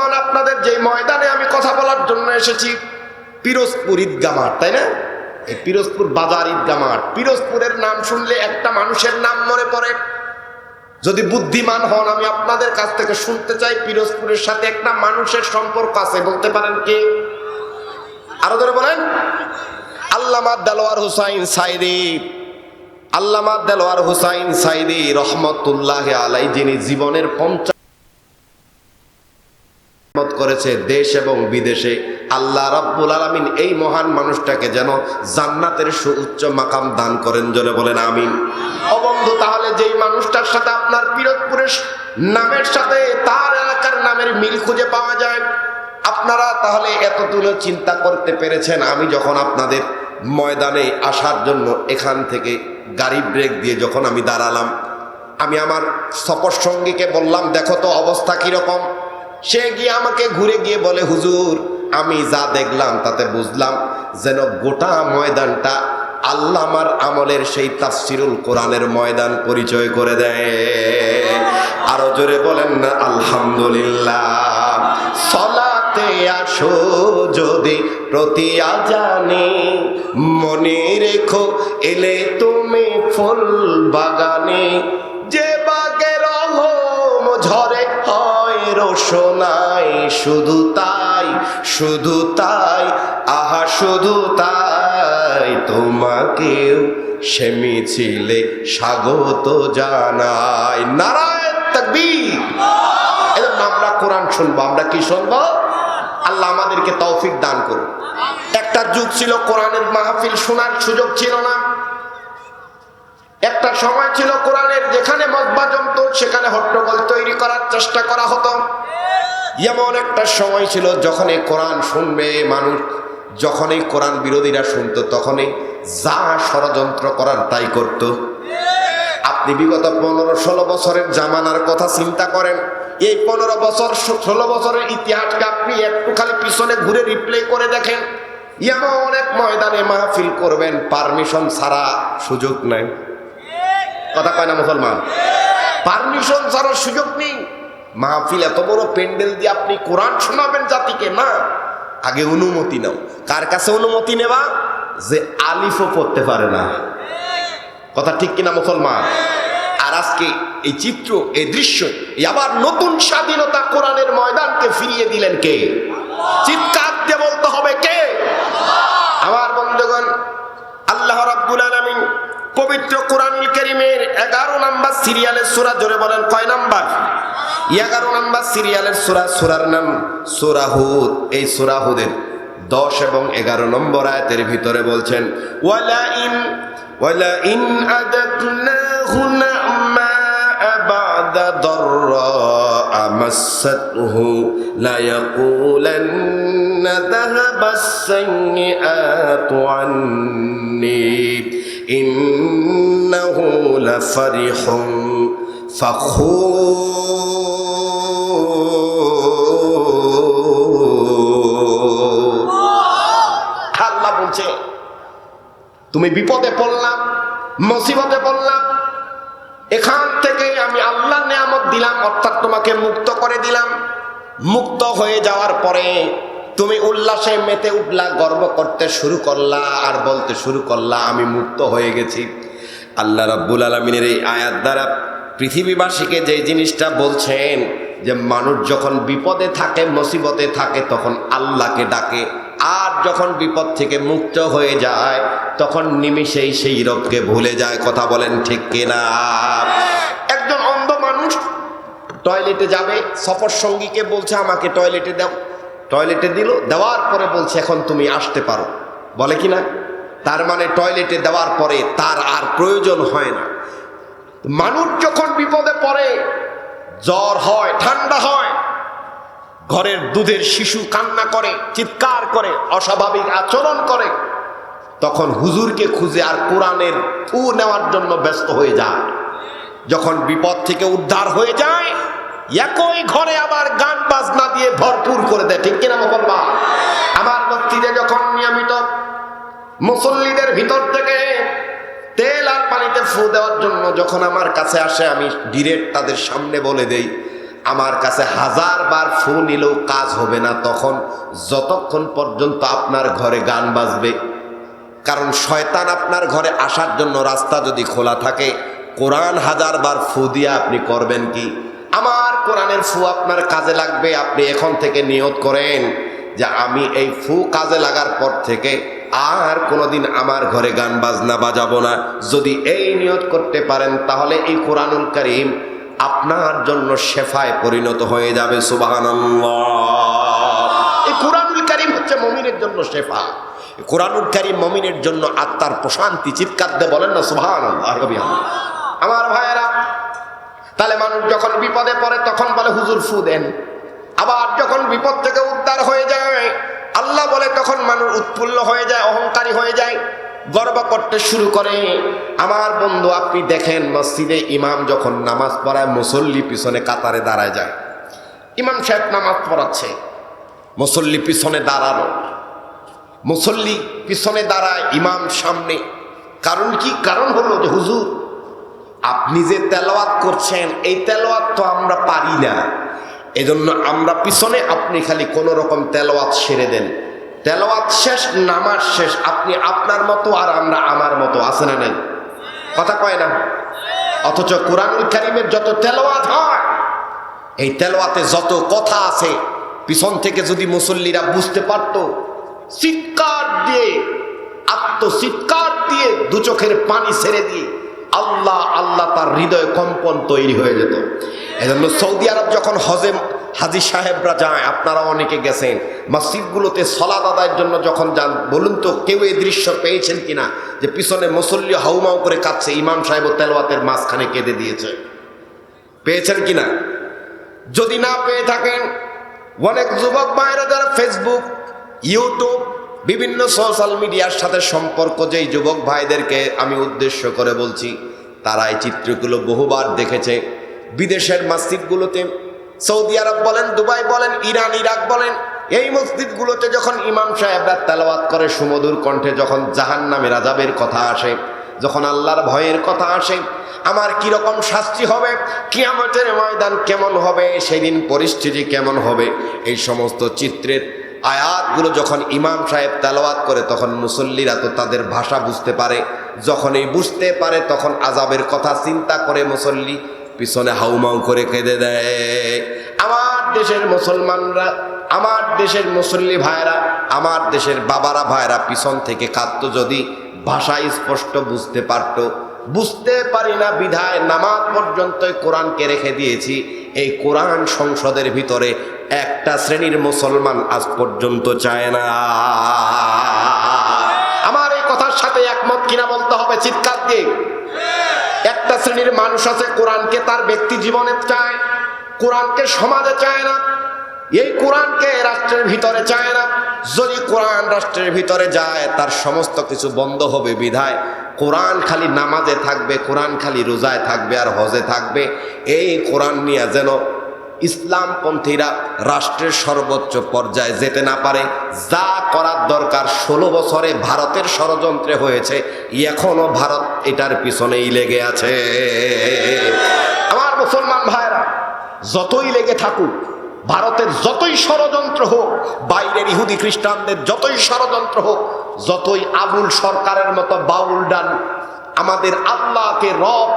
বন্ধুগণ আপনাদের যে ময়দানে আমি কথা বলার জন্য এসেছি, পিরোজপুর ঈদগা মাঠ, তাই না? এই পিরোজপুর বাজার ঈদগা মাঠ। পিরোজপুরের নাম শুনলে একটা মানুষের নাম মনে পড়ে। যদি বুদ্ধিমান হন, আমি আপনাদের কাছ থেকে শুনতে চাই, পিরোজপুরের সাথে একটা মানুষের সম্পর্ক আছে, বলতে পারেন কে? আরও ধরে বলেন। আল্লামা দেলোয়ার হুসাইন সাইদি। আল্লামা দেলোয়ার হুসাইন সাইদি রহমতুল্লাহ আলাই যিনি জীবনের পঞ্চাশ খেদমত করেছে দেশ এবং বিদেশে। আল্লাহ রাব্বুল আলামিন এই মহান মানুষটাকে যেন জান্নাতের সুউচ্চ মাকাম দান করেন, জোরে বলেন আমিন। অবন্ধু তাহলে যেই মানুষটার সাথে আপনার পিরোজপুরের নামের সাথে তার এলাকার নামের মিল খুঁজে পাওয়া যায়, আপনারা তাহলে এতগুলো চিন্তা করতে পেরেছেন আমি যখন আপনাদের ময়দানে আসার জন্য এখান থেকে গাড়ি ব্রেক দিয়ে যখন আমি দাঁড়ালাম। আমি আমার সফর সঙ্গীকে বললাম, দেখো তো অবস্থা কীরকম? সে গিয়ে আমাকে ঘুরে গিয়ে বলে, হুজুর, আমি যা দেখলাম তাতে বুঝলাম যেন গোটা ময়দানটা আল্লাহ আমার আমলের সেই তাফসিরুল কোরআনের ময়দান পরিচয় করে দেয়। আরও জোরে বলেন না, আলহামদুলিল্লাহ, সলাতে আসো যদি প্রতি আজানে মনে রেখো, এলে তুমি ফুল বাগানে হয় রোশনাই শুধু তাই শুধু তাই, আহা, শুধু তাই তোমাকেও সে মিছিলে স্বাগত জানাই নারায়ণ এজন্য আমরা কোরআন শুনব, আমরা কি শুনব? আল্লাহ আমাদেরকে তৌফিক দান করুন একটা যুগ ছিল কোরআনের মাহফিল শোনার সুযোগ ছিল না। একটা সময় ছিল কোরআনের যেখানে মজবা জমত, সেখানে হট্টগোল তৈরি করার চেষ্টা করা হতো। এমন একটা সময় ছিল যখনই কোরআন শুনবে মানুষ, যখনই কোরআন বিরোধীরা শুনতো, তখনই যা ষড়যন্ত্র করার তাই করত। আপনি বিগত পনেরো, ষোলো বছরের জামানার কথা চিন্তা করেন, এই পনেরো বছর, ষোলো বছরের ইতিহাসকে আপনি একটু খালি পিছনে ঘুরে রিপ্লে করে দেখেন। এমন অনেক ময়দানে মাহফিল করবেন পারমিশন ছাড়া সুযোগ নাই। কথা কয় না মুসলমান? পারমিশন ছাড়ার সুযোগ নেই। মাহফিল এত বড় প্যান্ডেল দিয়ে আপনি কোরআন শোনাবেন জাতিকে, না। আগে অনুমতি নাও। কার কাছে অনুমতি নেবা? যে আলিফও পড়তে পারে না। কথা ঠিক কিনা মুসলমান? আর আজকে এই চিত্র, এই দৃশ্য আবার নতুন স্বাধীনতা কোরআনের ময়দানকে ফিরিয়ে দিলেন কে? চিৎকার দিয়ে বলতে হবে কে? আমার বন্ধুগণ, আল্লাহ রাব্বুল আলামিন পবিত্র কোরআনুল করিমের এগারো নাম্বার সিরিয়ালের সুরা জোরে বলেন, কয় নাম্বার? এগারো নাম্বার সিরিয়ালের সুরা, সুরার নাম সুরাহুদ এই সুরাহুদের দশ এবং এগারো নম্বর আয়াতের ভিতরে বলছেন ওয়ালা ইন ওয়ালা ইন আদাকনাহু নামা বাদা দররা আমাসাতহু লা ইয়াকুলান্না যাহাবাস সাইয়্যাতু আন্নী ইন্নাহু লাফারিহুম ফাখুর আল্লাহ বলছে তুমি বিপদে পড়লাম, মসিবতে পড়লাম। এখান থেকে আমি আল্লাহ নেয়ামত দিলাম, অর্থাৎ তোমাকে মুক্ত করে দিলাম। মুক্ত হয়ে যাওয়ার পরে তুমি উল্লাসে মেতে উঠলা, গর্ব করতে শুরু করলা আর বলতে শুরু করলা, আমি মুক্ত হয়ে গেছি। আল্লাহ রাব্বুল আলমিনের এই আয়াত দ্বারা পৃথিবীবাসীকে যে জিনিসটা বলছেন, যে মানুষ যখন বিপদে থাকে, মুসিবতে থাকে, তখন আল্লাহকে ডাকে। আর যখন বিপদ থেকে মুক্ত হয়ে যায়, তখন নিমিষেই সেই রবকে ভুলে যায়, কথা বলেন ঠিক কিনা? একজন অন্ধ মানুষ টয়লেটে যাবে সফর সঙ্গীকে বলছে, আমাকে টয়লেটে দাও। টয়লেটে দিল, দেওয়ার পরে বলছে, এখন তুমি আসতে পারো। বলে কি না? তার মানে টয়লেটে দেওয়ার পরে তার আর প্রয়োজন হয় না। মানুষ যখন বিপদে পড়ে, জ্বর হয়, ঠান্ডা হয়, ঘরের দুধের শিশু কান্না করে, চিৎকার করে, অস্বাভাবিক আচরণ করে, তখন হুজুরকে খুঁজে আর কোরআনের ফু নেওয়ার জন্য ব্যস্ত হয়ে যায়। যখন বিপদ থেকে উদ্ধার হয়ে যায় একই ঘরে আবার গান বাজনা দিয়ে ভরপুর করে দেয়, ঠিক কিনা মুসলমান আমার মসজিদে যখন নিয়মিত মুসল্লিদের ভিতর থেকে তেল আর পানিতে ফু দেওয়ার জন্য যখন আমার কাছে আসে, আমি ডিরেক্ট তাদের সামনে বলে দেই, আমার কাছে হাজার বার ফু নিলেও কাজ হবে না, তখন যতক্ষণ পর্যন্ত আপনার ঘরে গান বাজবে। কারণ শয়তান আপনার ঘরে আসার জন্য রাস্তা যদি খোলা থাকে, কোরআন হাজার বার ফু দিয়ে আপনি করবেন কি? কোরআনের ফু আপনার কাজে লাগবে, আপনি এখন থেকে নিয়ত করেন যে আমি এই ফু কাজে লাগার পর থেকে আর কোনোদিন আমার ঘরে গান বাজনা বাজাবো না। যদি এই নিয়ত করতে পারেন, তাহলে এই কোরআনুল করিম আপনার জন্য শেফায় পরিণত হয়ে যাবে সুবাহান এই কোরআনুল করিম হচ্ছে মমিনের জন্য শেফা। কোরআনুল করিম মমিনের জন্য আত্মার প্রশান্তি, চিৎকার দিয়ে বলেন না সুবাহান আমার ভাইয়েরা তাহলে মানুষ যখন বিপদে পড়ে, তখন বলে, হুজুর, ফু দেন। আবার যখন বিপদ থেকে উদ্ধার হয়ে যায়, আল্লাহ বলে, তখন মানুষ উৎফুল্ল হয়ে যায়, অহংকারী হয়ে যায়, গর্ব করতে শুরু করে। আমার বন্ধু, আপনি দেখেন মসজিদে ইমাম যখন নামাজ পড়ায়, মুসল্লি পিছনে কাতারে দাঁড়ায় যায়। ইমাম সাহেব নামাজ পড়াচ্ছে, মুসল্লি পিছনে দাঁড়ানো মুসল্লি পিছনে দাঁড়ায় ইমাম সামনে। কারণ কি? কারণ হলো যে, হুজুর আপনি যে তেলাওয়াত করছেন, এই তেলাওয়াত তো আমরা পারি না। এজন্য আমরা পিছনে আপনি খালি কোনো রকম তেলাওয়াত সেরে দেন। তেলাওয়াত শেষ, নামাজ শেষ, আপনি আপনার মতো আর আমরা আমার মতো, আছে না নাই? কথা কয় না? অথচ কোরআনুল কারিমের যত তেলাওয়াত হয়, এই তেলাওয়াতে যত কথা আছে, পিছন থেকে যদি মুসল্লিরা বুঝতে পারত, চিৎকার দিয়ে, আত্মচিৎকার দিয়ে দু চোখের পানি ছেড়ে দিয়ে আল্লাহ আল্লাহ তার হৃদয় কম্পন তৈরি হয়ে যেত। এজন্য সৌদি আরব যখন হজে হাজি সাহেবরা যায়, আপনারা অনেকে গেছেন, মসজিদগুলোতে সলাদ আদায়ের জন্য যখন যান, বলুন তো কেউ এই দৃশ্য পেয়েছেন কিনা? যে পিছনে মুসল্লি হাউমাউ করে কাঁদছে, ইমাম সাহেব ও তেলওয়াতের মাঝখানে কেঁদে দিয়েছে। পেয়েছেন কিনা? যদি না পেয়ে থাকেন, অনেক যুবক ভাইরা যারা ফেসবুক ইউটিউব বিভিন্ন সোশ্যাল মিডিয়ার সাথে সম্পর্ক যেই যুবক ভাইদেরকে আমি উদ্দেশ্য করে বলছি, তারা এই চিত্রগুলো বহুবার দেখেছে। বিদেশের মসজিদগুলোতে, সৌদি আরব বলেন, দুবাই বলেন, ইরান, ইরাক বলেন, এই মসজিদগুলোতে যখন ইমাম সাহেবরা তেলাওয়াত করে সুমধুর কণ্ঠে যখন জাহান নামে রাজাবের কথা আসে, যখন আল্লাহর ভয়ের কথা আসে, আমার কীরকম শাস্তি হবে? কিয়ামতের ময়দান কেমন হবে? সেদিন পরিস্থিতি কেমন হবে? এই সমস্ত চিত্রের আয়াতগুলো যখন ইমাম সাহেব তেলাওয়াত করে, তখন মুসল্লিরা তো তাদের ভাষা বুঝতে পারে। যখনই বুঝতে পারে, তখন আজাবের কথা চিন্তা করে মুসল্লি পিছনে হাউমাউ করে কেঁদে দেয়। আমার দেশের মুসলমানরা, আমার দেশের মুসল্লি ভাইরা আমার দেশের বাবারা ভাইরা পিছন থেকে কাঁদতো যদি ভাষা স্পষ্ট বুঝতে পারত। বুঝতে পারি না, বিধায় নামাজ পর্যন্ত কোরআনকে রেখে দিয়েছি। এই কোরআন সংসদের ভিতরে একটা শ্রেণির মুসলমান আজ পর্যন্ত চায় না। আমার এই কথার সাথে একমত কিনা বলতে হবে চিৎকার দিয়ে। একটা শ্রেণির মানুষ আছে, কোরআনকে তার ব্যক্তি জীবনে চায়, কোরআনকে সমাজে চায় না। এই কোরআনকে রাষ্ট্রের ভিতরে চায় না। যদি কোরআন রাষ্ট্রের ভিতরে যায়, তার সমস্ত কিছু বন্ধ হবে বিধায়। কোরআন খালি নামাজে থাকবে, কোরআন খালি রোজায় থাকবে আর হজে থাকবে। এই কোরআন নিয়ে যেন ইসলামপন্থীরা রাষ্ট্রের সর্বোচ্চ পর্যায়ে যেতে না পারে। যা করার দরকার ষোলো বছরে ভারতের ষড়যন্ত্রে হয়েছে। এখনও ভারত এটার পিছনেই লেগে আছে। আমার মুসলমান ভাইরা, যতই লেগে থাকুক, ভারতের যতই ষড়যন্ত্র হোক, বাইরের ইহুদি খ্রিস্টানদের যতই ষড়যন্ত্র হোক, যতই আবুল সরকারের মতো বাউল ডান আমাদের আল্লাহকে রব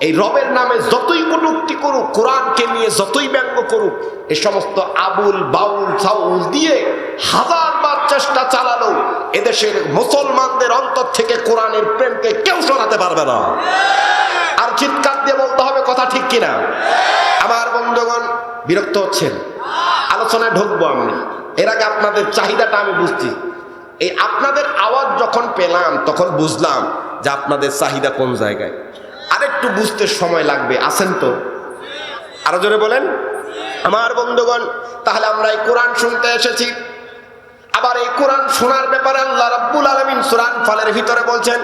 এই রবের নামে যতই কটুক্তি করুক, কোরআনকে নিয়ে যতই ব্যঙ্গ করুক, এ সমস্ত আবুল বাউল সাউল দিয়ে হাজারবার চেষ্টা চালালো এদেশের মুসলমানদের অন্তর থেকে কোরআনের প্রেমকে কেউ শোনাতে পারবে না। আর চিৎকার দিয়ে বলতে হবে কথা ঠিক কিনা? আমার বন্ধুগণ, বিরক্ত হচ্ছেন। আলোচনায় ঢুকবো আমি। এর আগে আপনাদের চাহিদাটা আমি বুঝছি। এই আপনাদের আওয়াজ যখন পেলাম, তখন বুঝলাম যে আপনাদের চাহিদা কোন জায়গায়? আরেকটু বুঝতে সময় লাগবে আসেন তো? আরও জোরে বলেন। আমার বন্ধুগণ, তাহলে আমরা এই কোরআন শুনতে এসেছি। আবার এই কোরআন শোনার ব্যাপারে আল্লাহ রাব্বুল আলামিন সুরান ফলের ভিতরে বলছেন,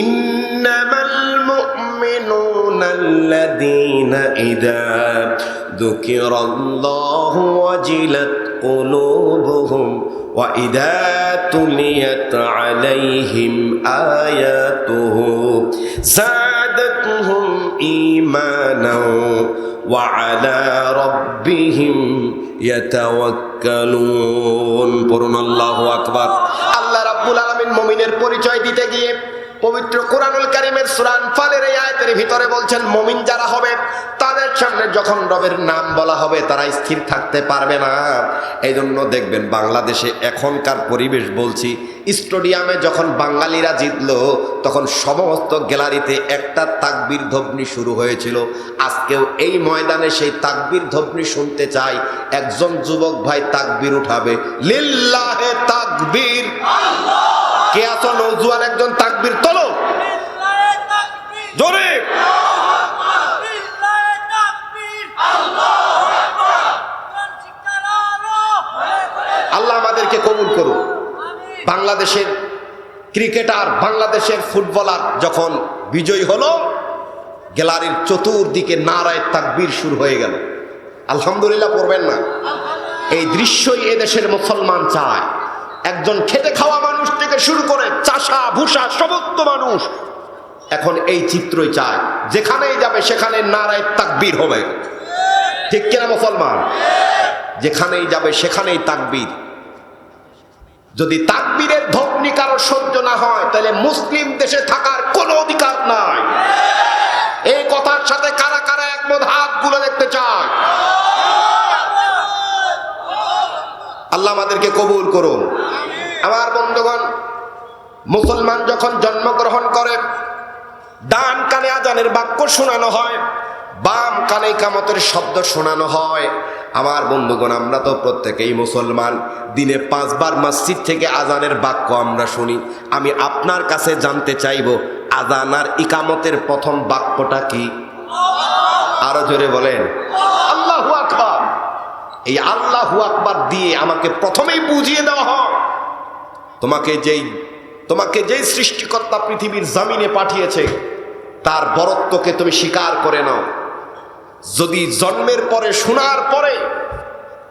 ইন্নামাল মুমিনুনাল্লাযীনা ইযা যুকিরাল্লাহু ওয়াজিলাত কুলুবুহুম ওয়া ইযা তুলিয়াত আলাইহিম আয়াতুহু। إيمانا وعلى ربهم يتوكلون পড়ুন আল্লাহু আকবার আল্লাহ রাব্বুল আলামিন মুমিনের পরিচয় দিতে গিয়ে পবিত্র কোরআনুল কারীমের সূরা আনফালের এই আয়াতের ভিতরে বলছেন মুমিন যারা হবে তাদের সামনে যখন রবের নাম বলা হবে, তারা স্থির থাকতে পারবে না। এই জন্য দেখবেন বাংলাদেশে এখনকার পরিবেশ বলছি, স্টেডিয়ামে যখন বাঙালিরা জিতলো, তখন সমস্ত গ্যালারিতে একটা তাকবির ধবনি শুরু হয়েছিল। আজকেও এই ময়দানে সেই তাকবির ধবনি শুনতে চাই। একজন যুবক ভাই তাকবির উঠাবে, লিল্লাহে তাকবীর। কে আছো নৌজুয়ান একজন তাকবির? তোলো! আমাদেরকে কবুল করুন। বাংলাদেশের ক্রিকেটার, বাংলাদেশের ফুটবলার যখন বিজয়ী হলো, গ্যালারির চতুর্দিকে নারায় তাকবীর শুরু হয়ে গেল। আলহামদুলিল্লাহ পড়বেন না। এই দৃশ্যই এদেশের মুসলমান চায়। একজন খেটে খাওয়া মানুষ থেকে শুরু করে চাষা, ভূষা, সমস্ত মানুষ এখন এই চিত্রই চায়। যেখানেই যাবে, সেখানে নারায় তাকবীর হবে। ঠিক কিনা মুসলমান? যেখানেই যাবে, সেখানেই তাকবীর। যদি তাকবীরের ধ্বনি কারও সহ্য না হয়, তাহলে মুসলিম দেশে থাকার কোনো অধিকার নাই। এই কথার সাথে কারা কারা একমত? হাতগুলো দেখতে চায় আল্লাহ আমাদেরকে কবুল করুন। আমার বন্ধুগণ, মুসলমান যখন জন্মগ্রহণ করে, ডান কানে আজানের বাক্য শোনানো হয়। বাম কানে কামতের শব্দ শোনানো হয়। আমার বন্ধুগণ, আমরা তো প্রত্যেকেই মুসলমান। দিনে পাঁচবার মসজিদ থেকে আজানের বাক্য আমরা শুনি। আমি আপনার কাছে জানতে চাইব, আজান আর ইকামতের প্রথম বাক্যটা কি? আরও জোরে বলেন, আল্লাহু আকবার। এই আল্লাহু আকবার দিয়ে আমাকে প্রথমেই বুঝিয়ে দেওয়া হয়। তোমাকে যেই তোমাকে যেই সৃষ্টিকর্তা পৃথিবীর জামিনে পাঠিয়েছে, তার বরত্বকে তুমি স্বীকার করে নাও। যদি জন্মের পরে, শোনার পরে,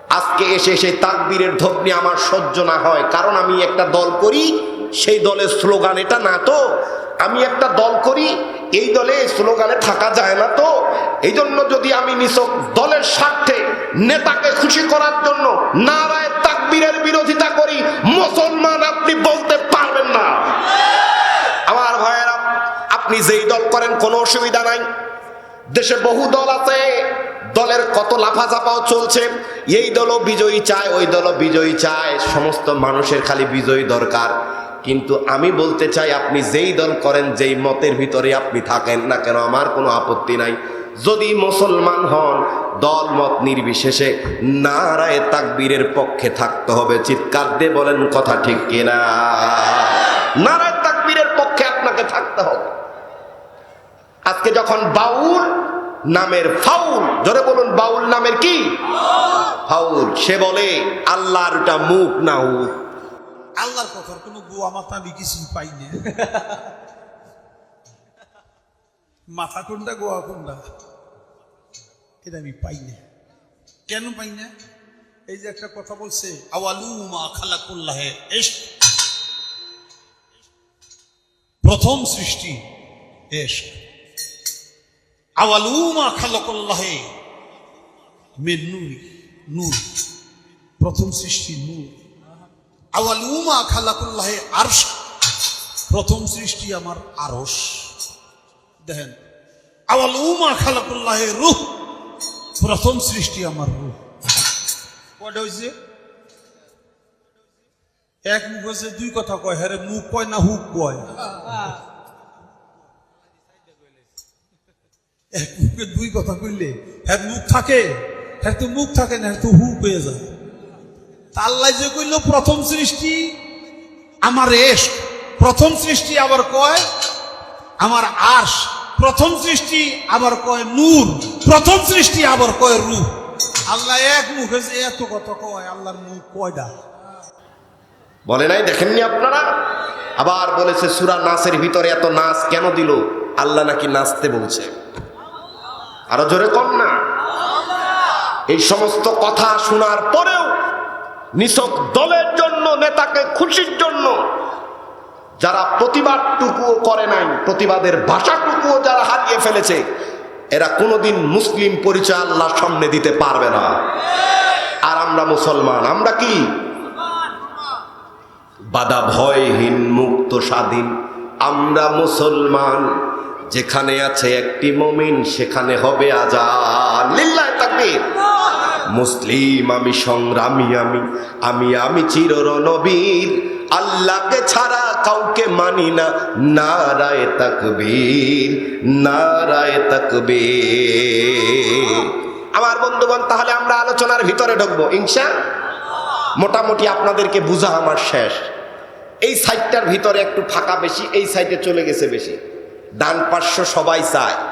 আজকে এসে সেই তাকবীরের ধ্বনি আমার সহ্য না হয়, কারণ আমি একটা দল করি, সেই দলের স্লোগান এটা না তো। আমি একটা দল করি, এই দলে স্লোগানে থাকা যায় না তো। এই জন্য যদি আমি নিছক দলের স্বার্থে নেতাকে খুশি করার জন্য নারায় তাকবীরের বিরোধিতা করি, মুসলমান আপনি বলতে পারবেন না। আমার ভাইয়েরা, আপনি যেই দল করেন, কোনো অসুবিধা নাই। দেশে বহু দল আছে, দলের কত লাফাঝাপাও চলছে। এই দলও বিজয়ী চায়, ওই দলও বিজয়ী চায়। সমস্ত মানুষের খালি বিজয়ী দরকার। কিন্তু আমি বলতে চাই, আপনি যেই দল করেন, যেই মতের ভিতরে আপনি থাকেন না কেন, আমার কোনো আপত্তি নাই। যদি মুসলমান হন, দল মত নির্বিশেষে নারায় তাকবীরের পক্ষে থাকতে হবে। চিৎকার দিয়ে বলেন কথা ঠিক কিনা? নারায় তাকবীরের পক্ষে আপনাকে থাকতে হবে। আজকে যখন বাউল নামের ফাউল, জোরে বলুন, বাউল নামের কি? ফাউল। সে বলে, আল্লাহর মুখ না আল্লাহর কথার কোনো গোয়া মাথা আমি পাই না। মাথা কোনটা, গোয়া কোনটা? এটা আমি পাই না। কেন পাই না? এই যে একটা কথা বলছে আওয়ালু মা খালাকুল্লাহে প্রথম সৃষ্টি এস আওয়ালু মা খালাকুল্লাহে মেন নূরি, নূর, প্রথম সৃষ্টি নূর। আওয়ালুমা খালাকুল্লাহে আরশ, প্রথম সৃষ্টি আমার আরশ। দেখেন, আওয়ালুমা খালাকুল্লাহে রূহ, প্রথম সৃষ্টি আমার রূহ। কয়টা হয়েছে এক মুখ হয়েছে দুই কথা কয় হ্যাঁ মুখ কয় না হুক কয়? এক মুখে দুই কথা কইলে হ্যাঁ মুখ থাকে হ্যাঁ তো মুখ থাকে না হ্যাঁ তো হুক হয়ে যায়। আল্লাহ যে কইল, প্রথম সৃষ্টি আমার এস, প্রথম সৃষ্টি আবার কয় আমার আশ প্রথম সৃষ্টি আবার কয় নূর, প্রথম সৃষ্টি আবার কয় রূপ আল্লাহ এক মুখে যে এত কথা কয়, আল্লাহর মুখ কয়টা বলে নাই, দেখেননি আপনারা? আবার বলেছে, সুরা নাচের ভিতরে এত নাচ কেন দিল? আল্লাহ নাকি নাচতে বলছে। আরও জোরে কম না। এই সমস্ত কথা শোনার পরেও নিছক দলের জন্য, নেতাকে খুশির জন্য যারা প্রতিবাদটুকুও করে নাই, প্রতিবাদের ভাষাটুকুও যারা হারিয়ে ফেলেছে, এরা কোনোদিন মুসলিম পরিচয় আল্লাহর সামনে দিতে পারবে না। আর আমরা মুসলমান, আমরা কি? বাধা ভয়হীন, মুক্ত, স্বাধীন। আমরা মুসলমান। যেখানে আছে একটি মমিন, সেখানে হবে তাকবীর। মুসলিম আমি সংগ্রামী আমি আমি আমি চির রণবীর আল্লাহকে ছাড়া কাউকে মানি না। নারায় তাকবীর নারায় তাকবীর। আমার বন্ধুগণ, তাহলে আমরা আলোচনার ভিতরে ঢুকবো, ইনশা। মোটামুটি আপনাদেরকে বোঝা আমার শেষ। এই সাইডটার ভিতরে একটু ফাঁকা বেশি, এই সাইডে চলে গেছে বেশি। ডান পার্শ্ব সবাই চায়।